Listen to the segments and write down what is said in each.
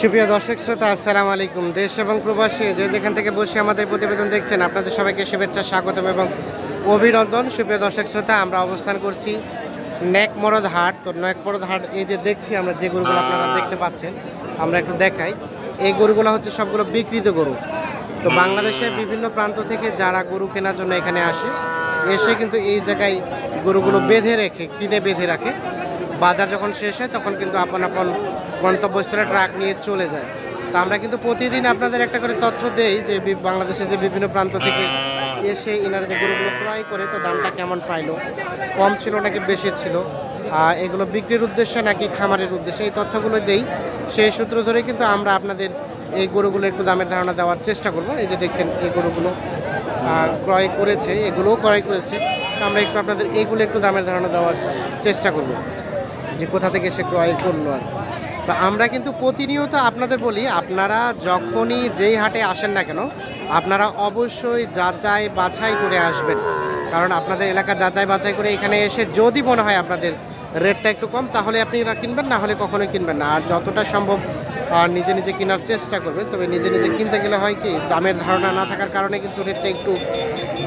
সুপ্রিয় দর্শক শ্রোতা, আসসালামু আলাইকুম। দেশ এবং প্রবাসী যে যেখান থেকে বসে আমাদের প্রতিবেদন দেখছেন, আপনাদের সবাইকে শুভেচ্ছা, স্বাগতম এবং অভিনন্দন। সুপ্রিয় দর্শক শ্রোতা, আমরা অবস্থান করছি নেকমরদ হাট। তো নেকমরদ হাট, এই যে দেখছি আমরা যে গরুগুলো আপনারা দেখতে পাচ্ছেন, আমরা একটু দেখাই। এই গরুগুলো হচ্ছে সবগুলো বিকৃত গরু। তো বাংলাদেশের বিভিন্ন প্রান্ত থেকে যারা গরু কেনার জন্য এখানে আসে, এসে কিন্তু এই জায়গায় গরুগুলো বেঁধে রেখে, কিনে বেঁধে রাখে। বাজার যখন শেষ হয়, তখন কিন্তু আপন আপন গন্তব্যস্থলে ট্রাক নিয়ে চলে যায়। তো আমরা কিন্তু প্রতিদিন আপনাদের একটা করে তথ্য দেই যে বাংলাদেশের যে বিভিন্ন প্রান্ত থেকে এসে ইনারা যে গরুগুলো ক্রয় করে, তো দামটা কেমন পাইলো? কম ছিল নাকি বেশি ছিল? আর এগুলো বিক্রির উদ্দেশ্যে নাকি খামারের উদ্দেশ্যে? এই তথ্যগুলো দেই। সেই সূত্র ধরে কিন্তু আমরা আপনাদের এই গরুগুলো একটু দামের ধারণা দেওয়ার চেষ্টা করব। এই যে দেখছেন, এই গরুগুলো ক্রয় করেছে, এগুলোও ক্রয় করেছে। আমরা একটু আপনাদের এইগুলো একটু দামের ধারণা দেওয়ার চেষ্টা করব। যে কোথা থেকে সে ক্রয় করল আর কি। তো আমরা কিন্তু প্রতিনিয়ত আপনাদের বলি, আপনারা যখনই যেই হাটে আসেন না কেন, আপনারা অবশ্যই যাচাই বাছাই করে আসবেন। কারণ আপনাদের এলাকা যাচাই বাছাই করে এখানে এসে যদি মনে হয় আপনাদের রেটটা একটু কম, তাহলে আপনি এরা কিনবেন, না হলে কখনোই কিনবেন না। আর যতটা সম্ভব নিজে নিজে কেনার চেষ্টা করবেন। তবে নিজে নিজে কিনতে গেলে হয় কি, দামের ধারণা না থাকার কারণে কিন্তু রেটটা একটু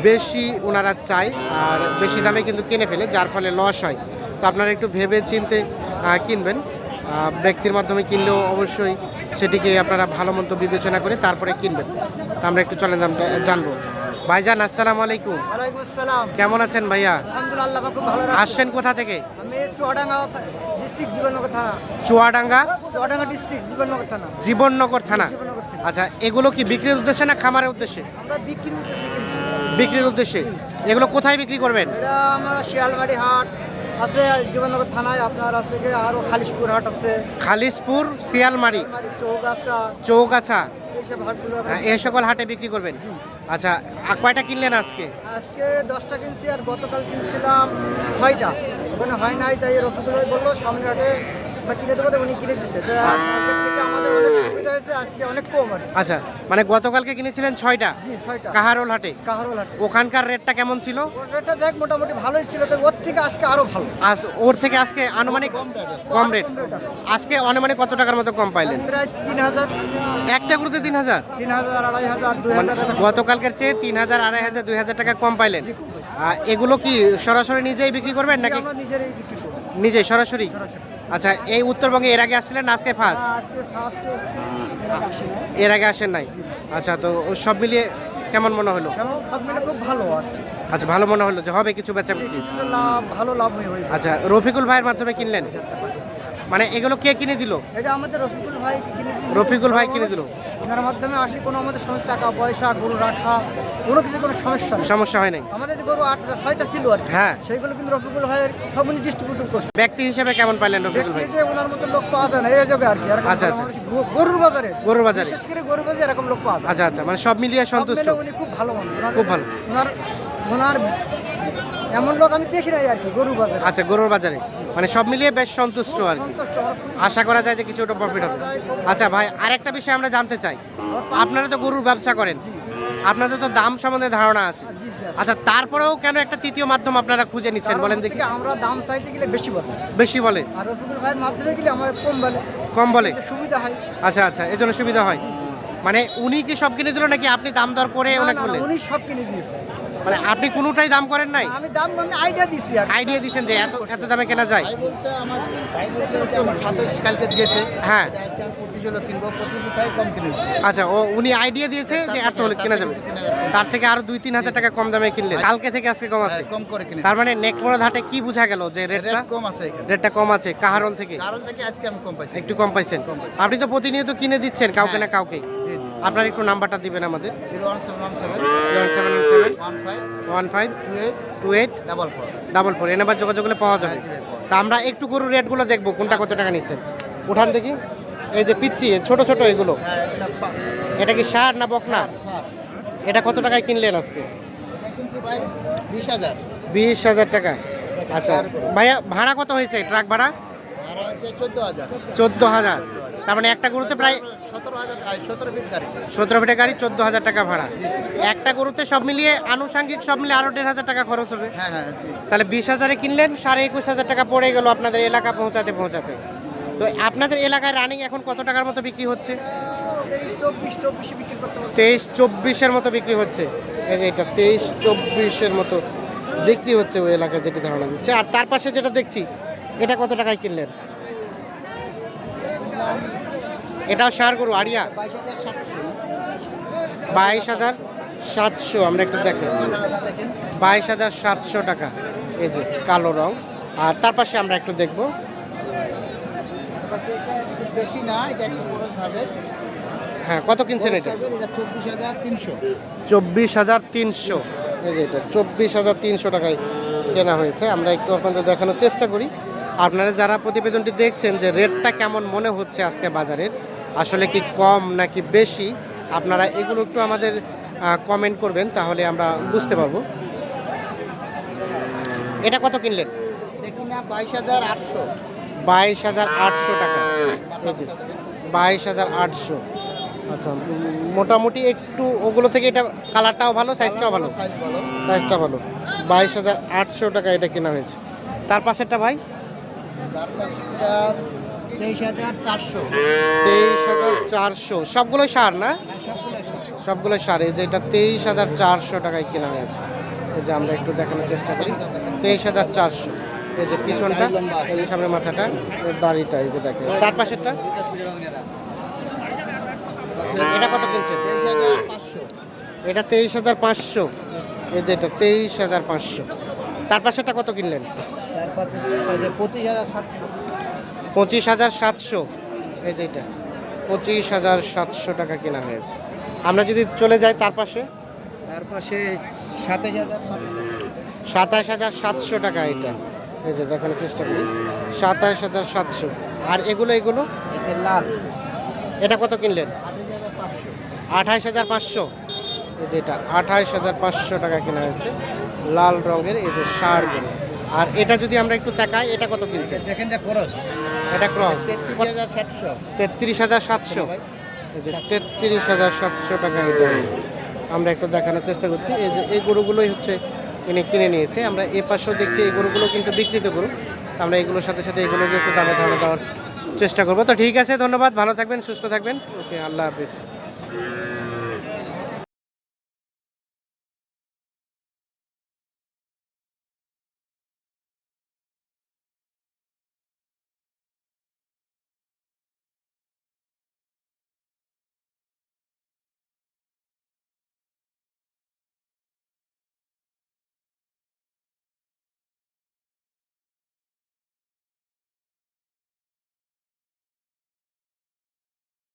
বেশি ওনারা চায়, আর বেশি দামে কিন্তু কিনে ফেলে, যার ফলে লস হয়। তো আপনারা একটু ভেবে চিনতে কিনবেন। ব্যক্তির মাধ্যমে কিনলেও অবশ্যই সেটিকে আপনারা ভালো মন্দ বিবেচনা করে তারপরে কিনবেন। তো আমরা একটু চলেন জানব। ভাইজান আসসালামু আলাইকুম। কেমন আছেন ভাইয়া? আসছেন কোথা থেকে? চুয়াডাঙ্গা জীবননগর থানা। আচ্ছা এগুলো কি বিক্রির উদ্দেশ্যে না খামারের উদ্দেশ্যে? বিক্রির উদ্দেশ্যে এগুলো কোথায় বিক্রি করবেন? আমরা শিয়ালমারি হাট। আছে জীবননগর থানায় আপনার আছে যে আরও খালিশপুর হাট আছে। খালিশপুর শিয়ালমারি। চৌগাছা। চৌগাছা। হ্যাঁ, এই সকল হাটে বিক্রি করবেন? আচ্ছা আর কয়টা কিনলেন আজকে? আজকে দশটা কিনছি আর গতকাল কিনছিলাম ছয়টা। ওখানে হয় নাই তাই রফিকুল বলল সামনে হাটে কিনে দেবো উনি কিনে দিচ্ছে তো আমাদের থেকে আমাদের অনেক সুবিধা হয়েছে আজকে অনেক কম আচ্ছা মানে গতকালকে কিনেছিলেন ছয়টা? জি ছয়টা। কাহারোল হাটে? কাহারোল হাটে। ওখানকার রেটটা কেমন ছিল? ওটা দেখ মোটামুটি ভালোই ছিল তো ওর থেকে আজকে আরও ভালো। আজ ওর থেকে আজকে আনুমানিক কম রেট আজকে অনুমানিক কত টাকার মতো কম পাইলেন? প্রায় তিন হাজার। একটা গুরুতে তিন হাজার? তিন হাজার আড়াই হাজার দুই মানে হাজার গতকালকের চেয়ে তিন হাজার আড়াই হাজার দুই হাজার টাকা কম পাইলেন? এগুলো কি সরাসরি নিজেই বিক্রি করবেন নাকি আমরা নিজেরাই বিক্রি করব। নিজে সরাসরি? সরাসরি। আচ্ছা এই উত্তরবঙ্গে এর আগে আসছিলেন না আজকে ফার্স্ট আজকে ফার্স্ট এর আগে আসেন। নাই? আচ্ছা তো ও সব মিলিয়ে কেমন মনে হলো? সব খুব ভালো আর আচ্ছা ভালো মনে হলো যে হবে কিছু বেচা ভালো লাভ আচ্ছা রফিকুল ভাইয়ের মাধ্যমে কিনলেন? মানে এগুলো কে কিনে দিল? এটা আমাদের রফিকুল ভাই কিনেছিল। রফিকুল ভাই কিনে দিল। ওনার মাধ্যমে আসলে কোনো আমাদের সমস্যা টাকা পয়সা গরু রাখা কোনো কিছু কোনো সমস্যা সমস্যা হয় নাই। আমাদের গরু আটটা ছয়টা ছিল আর হ্যাঁ। সেইগুলো কিন্তু রফিকুল ভাইয়ের সব উনি ডিস্ট্রিবিউট করছে। ব্যক্তি হিসেবে কেমন পাইলেন রফিকুল ভাই? যে ওনার মতো লোক পাওয়া যায় না এই যোগে আর কি। আচ্ছা, আচ্ছা। গরুর বাজারে। গরুর বাজারে। বিশেষ করে গরুর বাজারে এরকম লোক পাওয়া যায়। আচ্ছা আচ্ছা মানে সব মিলিয়ে সন্তুষ্ট। উনি খুব ভালো মানুষ। খুব ভালো। ওনার ওনার এমন লোক আমি দেখি নাই আর কি গরু বাজারে। আচ্ছা গরুর বাজারে। মানে সব মিলিয়ে বেশ সন্তুষ্ট আর কি। আশা করা যায় যে কিছু প্রফিট হবে। আচ্ছা ভাই আরেকটা বিষয় আমরা জানতে চাই। আপনারা তো গরুর ব্যবসা করেন। আপনাদের তো দাম সম্বন্ধে ধারণা আছে। আচ্ছা তারপরেও কেন একটা তৃতীয় মাধ্যম আপনারা খুঁজে নিচ্ছেন বলেন দেখি। আমরা দাম চাইতে গেলে বেশি বলে। বেশি বলে। আর রফিকুল ভাইয়ের মাধ্যমে গেলে আমার কম বলে। কম বলে। সুবিধা হয়। আচ্ছা আচ্ছা এই জন্য সুবিধা হয়। মানে উনি কি সব কিনে দিল নাকি আপনি দাম দর করে ওনাকে বললেন উনি সব কিনে দিয়েছে। মানে আপনি কোনোটাই দাম করেন নাই? আমি দাম মানে আইডিয়া দিছি আর আইডিয়া দিবেন যে এত এত দামে কেনা যায়? বলছে আমার ভাই বলছে কালকে দিয়েছে। হ্যাঁ। পঁচিশ হলো কিনবো পঁচিশ টাকা কম কিনেছি। আচ্ছা ও উনি আইডিয়া দিয়েছে যে এত হলে কেনা যাবে। তার থেকে আরও দুই তিন হাজার টাকা কম দামে কিনলেন। কালকে থেকে আজকে কম আছে? কম করে কিনেছি। তার মানে নেকমোড়া ঘাটে কি বোঝা গেল যে রেটটা কম আছে রেটটা কম আছে কাহারল থেকে? কারণ থেকে আজকে আমি কম পাইছি। একটু কম পাইছেন। আপনি তো প্রতিনিয়ত কিনে দিচ্ছেন কাউকে না কাউকে। জি জি আপনার একটু নাম্বারটা দিবেন আমাদের। Double four. এই নাম্বার যোগাযোগ করলে পাওয়া যাবে। হ্যাঁ। তা আমরা একটু গরুর রেটগুলো দেখব কোনটা কত টাকা নিচ্ছেন। উঠান দেখি। এই যে পিচ্ছি ছোট ছোট এগুলো। এটা কি সার না বকনা? এটা কত টাকায় কিনলেন আজকে? বিশ হাজার। টাকা। আচ্ছা। ভাইয়া ভাড়া কত হয়েছে ট্রাক ভাড়া? চোদ্দ হাজার। তার মানে একটা গরুতে প্রায় সতেরো ফিট ফিটের গাড়ি চোদ্দ হাজার টাকা ভাড়া। একটা গরুতে সব মিলিয়ে আনুষঙ্গিক সব মিলিয়ে আরও দেড় হাজার টাকা খরচ হবে। হ্যাঁ হ্যাঁ তাহলে বিশ হাজারে কিনলেন সাড়ে একুশ হাজার টাকা পড়ে গেল আপনাদের এলাকা পৌঁছাতে পৌঁছাতে। তো আপনাদের এলাকায় রানিং এখন কত টাকার মতো বিক্রি হচ্ছে। তেইশ চব্বিশের মতো বিক্রি হচ্ছে। এই যে এটা তেইশ চব্বিশের মতো বিক্রি হচ্ছে ওই এলাকায় যেটি ধারণা দিচ্ছে। আর তার পাশে যেটা দেখছি এটা কত টাকায় কিনলেন? এটাও সার গরু আড়িয়া? বাইশ হাজার সাতশো আমরা একটু দেখেন। বাইশ হাজার সাতশো টাকা এই যে কালো রং। আর তার পাশে আমরা একটু দেখব। বেশি না এটা একটু খরচ হ্যাঁ কত কিনছেন এটা? এটা চব্বিশ হাজার তিনশো। চব্বিশ হাজার তিনশো। এই যে এটা চব্বিশ হাজার তিনশো টাকায় কেনা হয়েছে। আমরা একটু আপনাদের দেখানোর চেষ্টা করি। আপনারা যারা প্রতিবেদনটি দেখছেন যে রেটটা কেমন মনে হচ্ছে আজকে বাজারের আসলে কি কম নাকি বেশি আপনারা এগুলো একটু আমাদের কমেন্ট করবেন তাহলে আমরা বুঝতে পারব। এটা কত কিনলেন? দেখি না বাইশ হাজার আটশো। বাইশ হাজার আটশো টাকা। বাইশ হাজার আটশো। আচ্ছা মোটামুটি একটু ওগুলো থেকে এটা কালারটাও ভালো সাইজটাও ভালো? সাইজ সাইজটা ভালো। বাইশ হাজার আটশো টাকা এটা কেনা হয়েছে। তার পাশেরটা ভাই? তেইশ হাজার চারশো। তেইশ হাজার চারশো। সবগুলো সার না? হ্যাঁ। সবগুলো সার। এই যে এটা তেইশ হাজার চারশো টাকায় কেনা হয়েছে। এই যে আমরা একটু দেখানোর চেষ্টা করি। তেইশ হাজার চারশো। এই যে পিছনটা এই যে সামনে মাথাটা দাড়িটা এই যে দেখেন। তার পাশেরটা? এটা কত কিনছেন? এটা তেইশ হাজার পাঁচশো। এই যে এটা তেইশ হাজার পাঁচশো। তার পাশেরটা কত কিনলেন? পঁচিশ হাজার সাতশো। পঁচিশ হাজার সাতশো এই যে এটা। পঁচিশ হাজার সাতশো টাকা কেনা হয়েছে। আমরা যদি চলে যাই তার পাশে? তার পাশে সাতাশ হাজার সাতাশ। হাজার সাতশো টাকা এটা। এই যে দেখানোর চেষ্টা করি। সাতাশ হাজার সাতশো। আর এগুলো এগুলো? লাল। এটা কত কিনলেন? আঠাইশ হাজার পাঁচশো। এই যে এটা আঠাইশ হাজার পাঁচশো টাকা কেনা হয়েছে। লাল রঙের এই যে সারগুলো আর এটা যদি আমরা একটু তাকাই এটা কত কিনছে দেখেন এটা খরচ এটা ক্রস। তেত্রিশ হাজার সাতশো। তেত্রিশ হাজার সাতশো। এই যে তেত্রিশ হাজার সাতশো টাকা এটা হয়েছে। আমরা একটু দেখানোর চেষ্টা করছি। এই যে এই গরুগুলোই হচ্ছে ইনি কিনে নিয়েছে। আমরা এ পাশেও দেখছি এই গরুগুলো কিন্তু বিক্রিত গরু। আমরা এগুলোর সাথে সাথে এগুলোকে একটু দামে ধারণা দেওয়ার চেষ্টা করব। তো ঠিক আছে, ধন্যবাদ। ভালো থাকবেন, সুস্থ থাকবেন। ওকে, আল্লাহ হাফিজ।